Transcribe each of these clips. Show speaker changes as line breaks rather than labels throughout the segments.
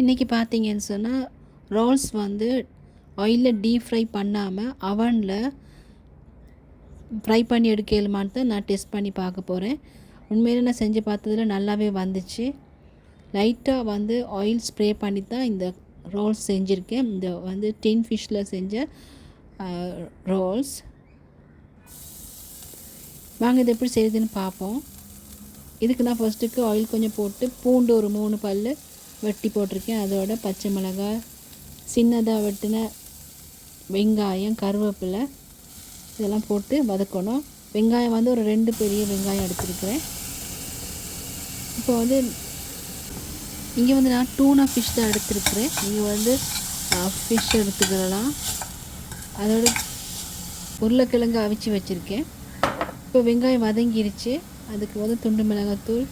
இன்றைக்கி பார்த்தீங்கன்னு சொன்னால் ரோல்ஸ் வந்து ஆயிலில் டீப் ஃப்ரை பண்ணாமல் அவனில் ஃப்ரை பண்ணி எடுக்கலுமான்னு தான் நான் டெஸ்ட் பண்ணி பார்க்க போகிறேன் உண்மையிலே நான் செஞ்சு பார்த்ததில் நல்லாவே வந்துச்சு. லைட்டாக வந்து ஆயில் ஸ்ப்ரே பண்ணி தான் இந்த ரோல்ஸ் செஞ்சுருக்கேன். இந்த வந்து டின் ஃபிஷ்ஷில் செஞ்ச ரோல்ஸ் வாங்க இது எப்படி செய்யுதுன்னு பார்ப்போம். இதுக்கு நான் ஃபஸ்ட்டுக்கு ஆயில் கொஞ்சம் போட்டு பூண்டு ஒரு மூணு பல் வெட்டி போட்டிருக்கேன். அதோட பச்சை மிளகாய் சின்னதாக வெட்டின வெங்காயம் கருவேப்பிலை இதெல்லாம் போட்டு வதக்கணும். வெங்காயம் வந்து ஒரு ரெண்டு பெரிய வெங்காயம் எடுத்துருக்குறேன். இப்போ வந்து இங்கே வந்து நான் டூனா ஃபிஷ் தான் எடுத்துருக்குறேன். நீங்கள் வந்து ஃபிஷ் எடுத்துக்கலாம் அதோட உருளைக்கிழங்கு அவிச்சு வச்சுருக்கேன். இப்போ வெங்காயம் வதங்கிருச்சு. அதுக்கு வந்து துண்டு மிளகாத்தூள்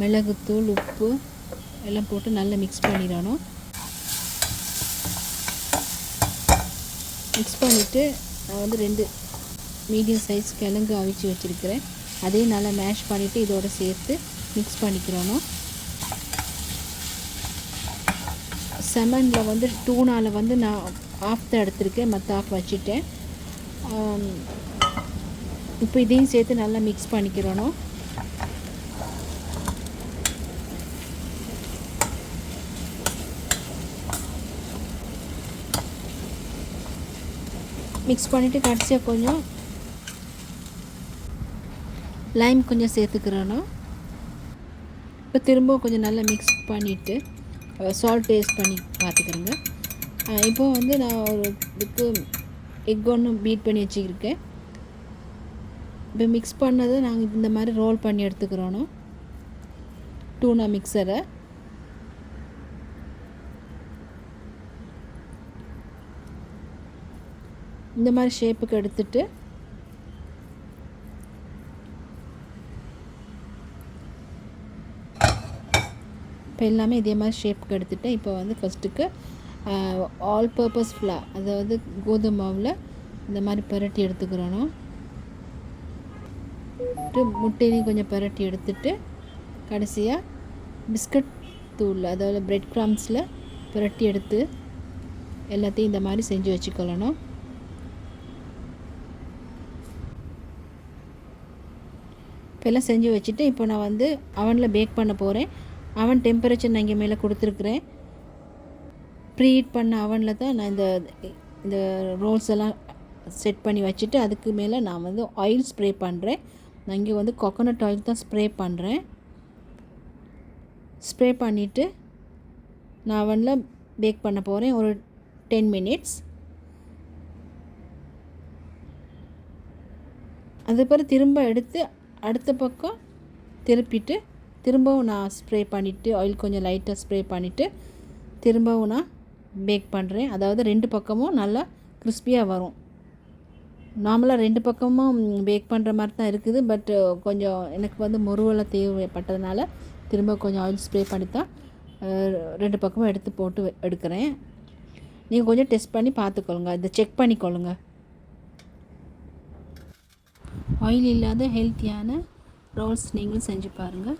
மிளகுத்தூள் உப்பு எல்லாம் போட்டு நல்லா மிக்ஸ் பண்ணிடணும். மிக்ஸ் பண்ணிவிட்டு நான் வந்து ரெண்டு மீடியம் சைஸ் கிழங்கு அவிச்சு வச்சுருக்கிறேன். அதையும் நல்லா மேஷ் பண்ணிவிட்டு இதோட சேர்த்து மிக்ஸ் பண்ணிக்கிறணும். செமனில் வந்து டூனால் வந்து நான் ஆஃப் தான் எடுத்திருக்கேன் மற்ற ஆஃப் வச்சுட்டேன். இப்போ இதையும் சேர்த்து நல்லா மிக்ஸ் பண்ணிக்கிறணும். மிக்ஸ் பண்ணிவிட்டு கடைசியாக கொஞ்சம் லைம் கொஞ்சம் சேர்த்துக்கிறணும் இப்போ திரும்ப கொஞ்சம் நல்லா மிக்ஸ் பண்ணிவிட்டு சால்ட் டேஸ்ட் பண்ணி பார்த்துக்கிறேங்க. இப்போ வந்து நான் ஒரு இதுக்கு எக் ஒன்று பீட் பண்ணி வச்சுருக்கேன் இப்போ மிக்ஸ் பண்ணதை நாங்கள் இந்த மாதிரி ரோல் பண்ணி எடுத்துக்கிறோம் டூனா மிக்சரை இந்த மாதிரி ஷேப்புக்கு எடுத்துட்டு இப்போ எல்லாமே இதே மாதிரி ஷேப்புக்கு எடுத்துகிட்டேன் இப்போ வந்து ஃபஸ்ட்டுக்கு ஆல் பர்பஸ் ஃப்ளா அதாவது கோதுமை மாவில் இந்த மாதிரி பரட்டி எடுத்துக்கிறோம் முட்டையிலையும் கொஞ்சம் பரட்டி எடுத்துட்டு கடைசியாக பிஸ்கட் தூள் அதாவது ப்ரெட் கிராம்ஸில் புரட்டி எடுத்து எல்லாத்தையும் இந்த மாதிரி செஞ்சு வச்சுக்கொள்ளணும் இப்போல்லாம் செஞ்சு வச்சுட்டு இப்போ நான் வந்து அவனில் பேக் பண்ண போகிறேன் அவன் டெம்பரேச்சர் நான் இங்கே மேலே கொடுத்துருக்குறேன். ப்ரீஹீட் பண்ண அவனில் தான் நான் இந்த இந்த ரோல்ஸ் எல்லாம் செட் பண்ணி வச்சுட்டு அதுக்கு மேலே நான் வந்து ஆயில் ஸ்ப்ரே பண்ணுறேன் நான் இங்கே வந்து கொக்கோனட் ஆயில் தான் ஸ்ப்ரே பண்ணுறேன் ஸ்ப்ரே பண்ணிவிட்டு நான் அவனில் பேக் பண்ண போகிறேன் ஒரு டென் மினிட்ஸ் அதுக்கப்புறம் திரும்ப எடுத்து அடுத்த பக்கம் திருப்பிட்டு திரும்பவும் நான் ஸ்ப்ரே பண்ணிவிட்டு ஆயில் கொஞ்சம் லைட்டாக ஸ்ப்ரே பண்ணிவிட்டு திரும்பவும் நான் பேக் பண்ணுறேன் அதாவது ரெண்டு பக்கமும் நல்லா கிறிஸ்பியாக வரும். நார்மலாக ரெண்டு பக்கமும் பேக் பண்ணுற மாதிரி தான் இருக்குது. பட் கொஞ்சம் எனக்கு வந்து முருவலை தேவைப்பட்டதுனால திரும்ப கொஞ்சம் ஆயில் ஸ்ப்ரே பண்ணி தான் ரெண்டு பக்கமும் எடுத்து போட்டு எடுக்கிறேன். நீங்கள் கொஞ்சம் டெஸ்ட் பண்ணி பார்த்துக்கொள்ளுங்க. இதை செக் பண்ணிக்கொள்ளுங்கள் ஆயில் இல்லாத ஹெல்த்தியான ரோல்ஸ் நீங்களும் செஞ்சு பாருங்கள்